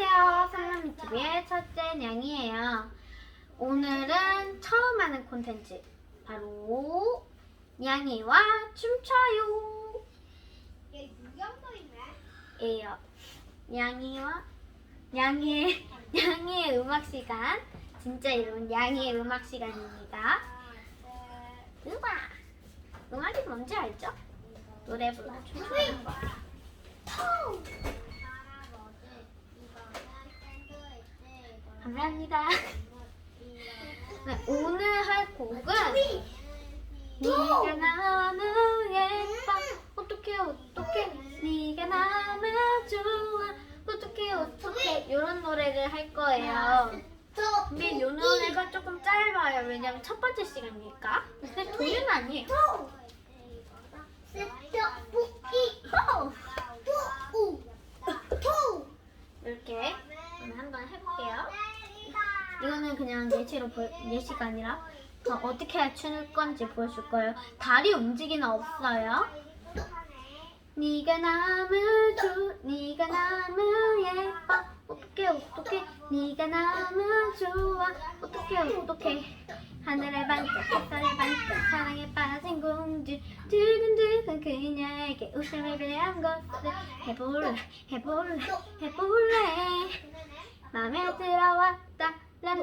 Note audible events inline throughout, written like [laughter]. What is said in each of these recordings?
안녕하세요. 삼남이TV의 첫째 냥이에요. 오늘은 처음 하는 콘텐츠 바로 냥이와 춤춰요 얘 유경도 있네. 예요. 냥이와 냥이의 냥이의 음악 시간 진짜 이름은 냥이의 음악 시간입니다. 하나, 둘, 음악 음악이 뭔지 알죠? 노래 부르고 춤추는 거. 감사합니다. [laughs] 네, 오늘 할 곡은 트리! 네가 너무 예뻐. 어떡해 어떡해 네가 너무 좋아. 어떡해 어떡해 이런 노래를 할 거예요. 근데 이 노래가 조금 짧아요. 왜냐면 첫 번째 시간이니까. 근데 도윤 아니에요 이렇게 오늘 한번 해볼게요 이거는 그냥 예시로 보, 예시가 아니라? 어, 어떻게 춤을 건지 보여줄 거예요. 다리 움직이는 없어요? 네가 너무 좋, 네가 너무 예뻐. 어떡해 어떡해. 네가 너무 좋아. 어떡해 어떡해. 하늘에 반짝 햇살에 반짝 사랑에 빠진 공주. 두근두근 그녀에게 웃음을 빌려한 것을 해볼래 해볼래 해볼래. 맘에 들어왔다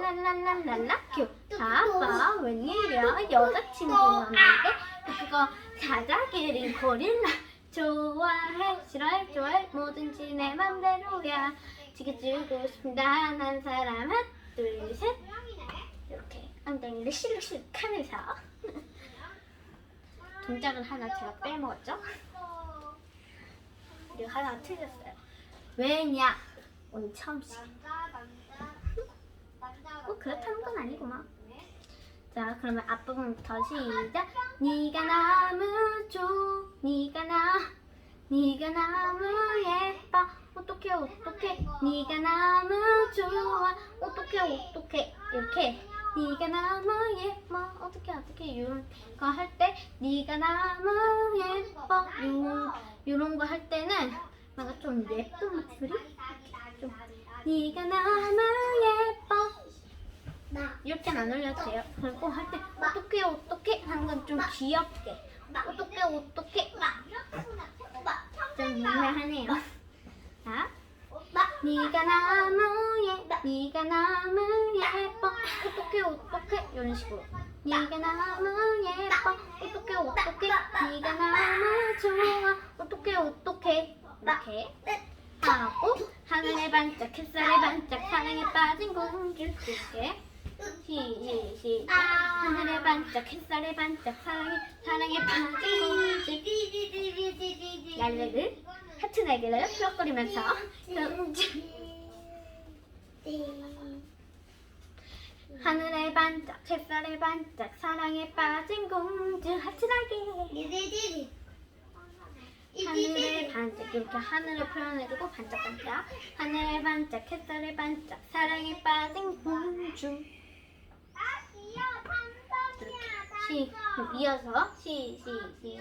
랄랄랄랄랄라? 큐 아빠 웬일이야? 여자친구 없는데? 그거 사자기린 고릴라 좋아해. 싫어해 좋아해 뭐든지 내 맘대로야. 지켜주고 단한 사람 하나 둘셋. 이렇게 엉덩이를 실룩실룩 하면서. [laughs] 동작은 하나 제가 빼먹었죠? 그리고 하나 틀렸어요. 왜냐? 오늘 처음 시간 꼭 그렇다는 건 아니구만 자 그러면 앞부분부터 시작. 네가 좋 네가 나 네가 너무 예뻐. 어떡해 어떡해. 네가 너무 좋아. 어떡해 어떡해. 이렇게. 네가 너무 예뻐. 어떡해 어떡해. 이런 거 할 때 네가 너무 예뻐. 요런 요런 거 할 때는 뭔가 좀 예쁜 목소리? 좀. 네가 예뻐 이렇게는 안 올려도 돼요. 그리고 할때 어떻게 어떻게? 건좀 귀엽게. 어떻게 어떻게? 좀 유명하네요. 자, 네가 너무 예, 네가 너무 예뻐. 어떻게 어떻게? 이런 식으로. 네가 너무 예뻐. 어떻게 어떻게? 네가 너무 좋아. 어떻게 어떻게? 이렇게. 하고 하늘에 반짝 햇살에 반짝 사랑에 빠진 공주. 이렇게 시, 시, 시작 하늘에 반짝 햇살에 반짝 사랑에 사랑에 공주 날개를 하트 날개를 푸럭거리면서 하늘에 반짝 햇살에 반짝 사랑에 빠진 공주 하트 날개 하늘에 반짝 이렇게 하늘을 표현해주고 반짝반짝 하늘에 반짝 햇살에 반짝 사랑에 빠진 공주 시 이어서 시시시.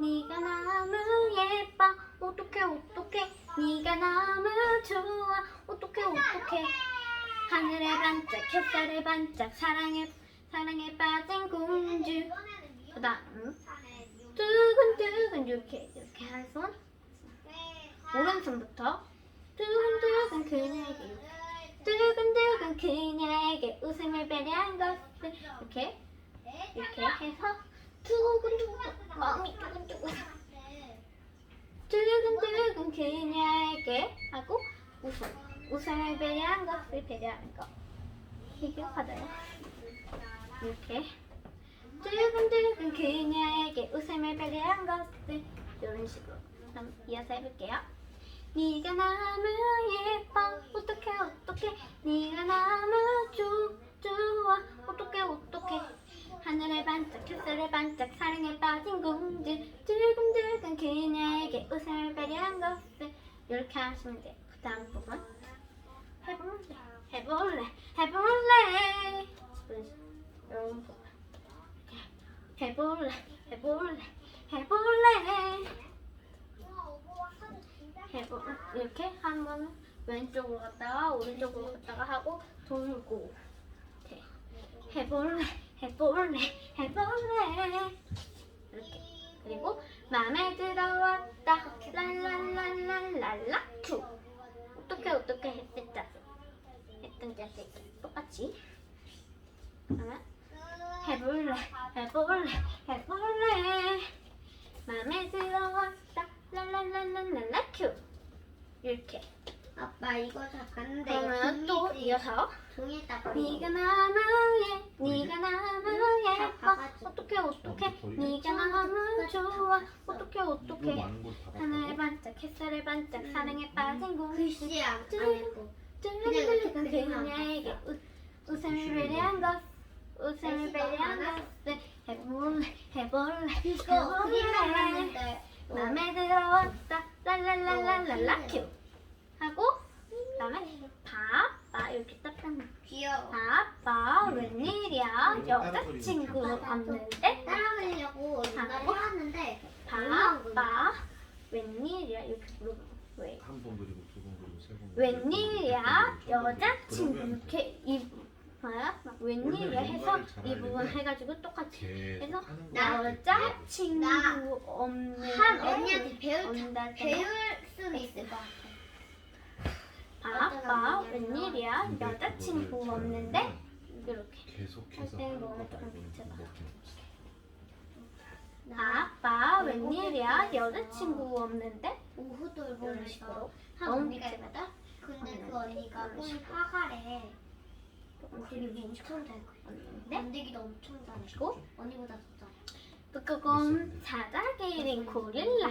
네가 너무 예뻐. 어떡해 어떡해. 네가 너무 좋아. 어떡해 어떡해. 하늘에 반짝 햇살에 반짝. 사랑에 사랑에 빠진 공주. 그다음 두근두근. 이렇게 이렇게 한 손. 오른손부터. 두근두근 그녀에게. 두근두근 그녀에게. 웃음을 배려한 것을. 이렇게 이렇게 해서 두근두근 마음이 두근두근. 두근두근 그녀에게 하고 웃음 웃음을 배려한 것을 배려하는 거. 이게 받아요. 이렇게. 두근두근 그녀에게 웃음을 배려한 것을 이런 식으로 그럼 이어서 해볼게요. 네가 너무 예뻐. 어떡해 어떡해. 네가 너무 좋, 좋아. 어떡해 어떡해 하늘에 반짝 햇살에 반짝 사랑에 빠진 공주 두근두근 그녀에게 웃음을 배려한 것을 이렇게 하시면 돼요. 그 다음 부분. 해볼래? 해볼래? 해볼래? 해볼래? 해볼래? 해볼래? 해볼 이렇게 한번 왼쪽으로 갔다가 오른쪽으로 갔다가 하고 돌고. 해볼래 해볼래? 해볼래? 이렇게. 그리고 마음에 들어왔다. 랄랄랄랄랄라. 큐 어떻게 어떻게 했었다. 했던 자세 똑같이. 그러면 해볼래 해볼래 해볼래. 마음에 들어왔다. 랄랄랄랄랄라. 큐 이렇게. 아빠 이거 잠깐 그러면 또 이어서 종이 딱 네가 너무 예네 어떻게? 어떻게 네가 너무 좋아. 어떻게 많은 걸다 하늘에 반짝 햇살에 반짝 사랑에 빠진 곳 글씨 안 했고. 뚜루루루 그녀에게. 웃- 웃음을 배려한 것. 웃음을 배려한 것을 해볼래 해볼래. 해볼래. 봤는데 맘에 들어왔다. 랄랄랄랄랄라. 큐. 하고 그 다음에 바빠 이렇게 딱딱 귀여워. 바빠 웬일이야. 여자친구 없는데? 따라하려고 옛날에 하고? 해왔는데 바빠 웬일이야. 이렇게 물어봐 왜? 한 번 그리고 두 번 그리고 세번 웬일이야? 여자친구 이렇게 이막 웬일이야 해서 이 부분 해가지고 똑같이 계속 해서 하는 거야. 여자친구 나. 없는데 한 언니한테 배울 온다 배울 수는 있을 것 같아 웬일이야? 여자친구 없는데? 이렇게. 계속해서 할 때는 없어. 아빠 웬일이야? 여자친구 없는데? 오후 이런 식으로? 한 너무 언니가? 근데 그 언니가 이런 꼭 식으로. 화가래. 그리고 그림이 엄청 잘 그려 없는데? 만들기도 엄청 잘해 그리고? 언니보다 더 잘해 북극곰 사자기린 고릴라.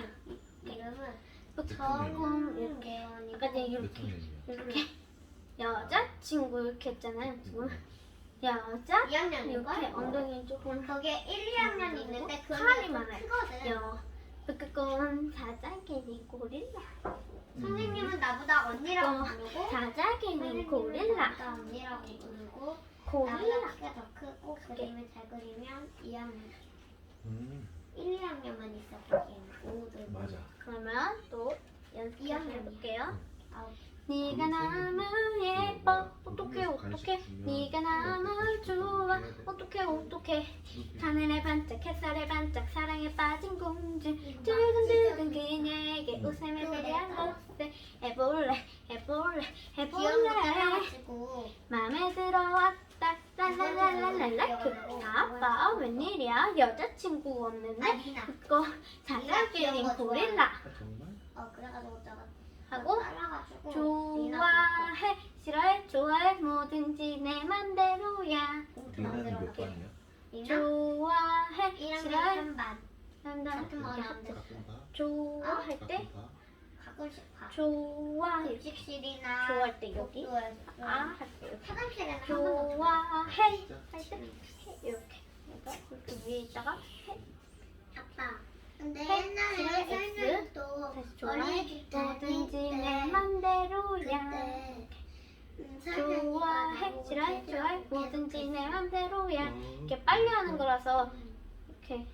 이름은 북극곰 이렇게 아까 전에 몇 이렇게? 이렇게 여자친구 이렇게 했잖아요 지금. 여자 2학년인걸? 이렇게 엉덩이 조금 거기에 1, 2학년이 있는데 그 칼이 언니가 좀 많아요. 크거든. 여 사자기린 고릴라. 선생님은 나보다 언니라고 어, 부르고 선생님은 고릴라. 나보다 언니라고 부르고 고릴라. 키가 더 크고 그림을 잘 그리면 2학년 음, 1, 2학년만 있어 거기에는. 오후들 맞아. 그러면 또 연습 이 학년이야. 해볼게요. 아홉 네가 너무 예뻐. 어떡해 어떡해. 네가 너무 좋아. 어떡해 어떡해. 하늘에 반짝 햇살에 반짝 사랑에 빠진 공주. 두근두근 그녀에게 웃음을 배려한 것을 해볼래 해볼래 해볼래. 맘에 들어왔다. 랄랄랄랄랄라. 그 아빠 웬일이야? 여자친구 없는데 그거 사자기린 고릴라 아, 정말? 어 그래가지고 내가 하고 따라가지고 좋아해 싫어해 좋아해 뭐든지 내 맘대로야. 리나는 몇 반이야? 리나 좋아해. 1학년 싫어해 3반. 한다. 같은 거 하는데 같은 반? 좋아할 때? 가끔씩 급식실이나 좋아할 때 여기? 복도에서. 아 할때 이렇게 화장실에는 한 번도 좋아해. 진짜? 할 때 이렇게 이렇게. 위에 있다가 해. 아빠 근데 해, 옛날에 S, 설명도 다시 좋아해. 어린이집 다닐 뭐든지 내때 맘대로야. 그때 좋아해 계속 좋아해 뭐든지 내 맘대로야 어, 이렇게 빨리 하는 거라서 이렇게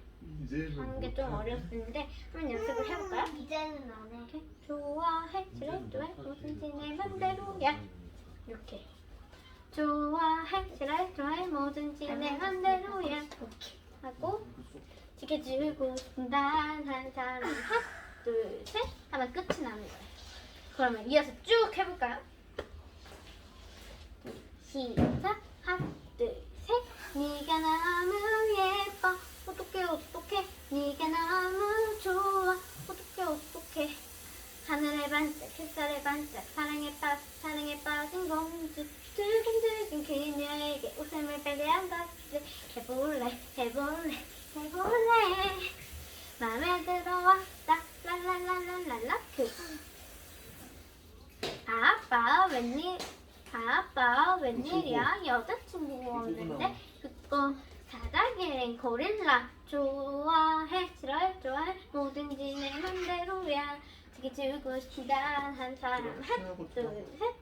하는 게 좀. 어려웠는데 한번 연습을 해볼까요? 이제는 안 해. 이렇게 좋아해 싫어해 이제는 좋아해. 뭐든지 내 맘대로야 이렇게 좋아해 싫어해 좋아해 뭐든지 내 맘대로야 이렇게 하고 지켜주고 싶은 단한 사람 하나 둘셋 하면 끝이 나는 거예요 그러면 이어서 쭉 해볼까요? 시작. 하나 둘셋. 네가 너무 예뻐. 어떡해 어떡해. 네가 너무 좋아. 어떡해 어떡해. 하늘에 반짝 햇살에 반짝. 사랑에 빠 사랑에 빠진 공주 두근두근 그녀에게 웃음을 배려한 것을 해볼래 해볼래 해볼래 맘에 들어왔다 랄랄랄랄랄라 그 아빠 웬일 아빠 웬일이야 여자친구 없는데 그거 사자기린 고릴라. 좋아해. 싫어해? 좋아해? 뭐든지 내 맘대로야 되게 주고 싶다. 한 사람. 하나 둘셋.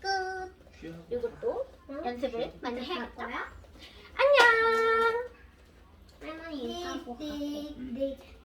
끝 귀하고 이것도 연습을 많이 할 해야겠다? 안녕. 할머니 인사하고 가고.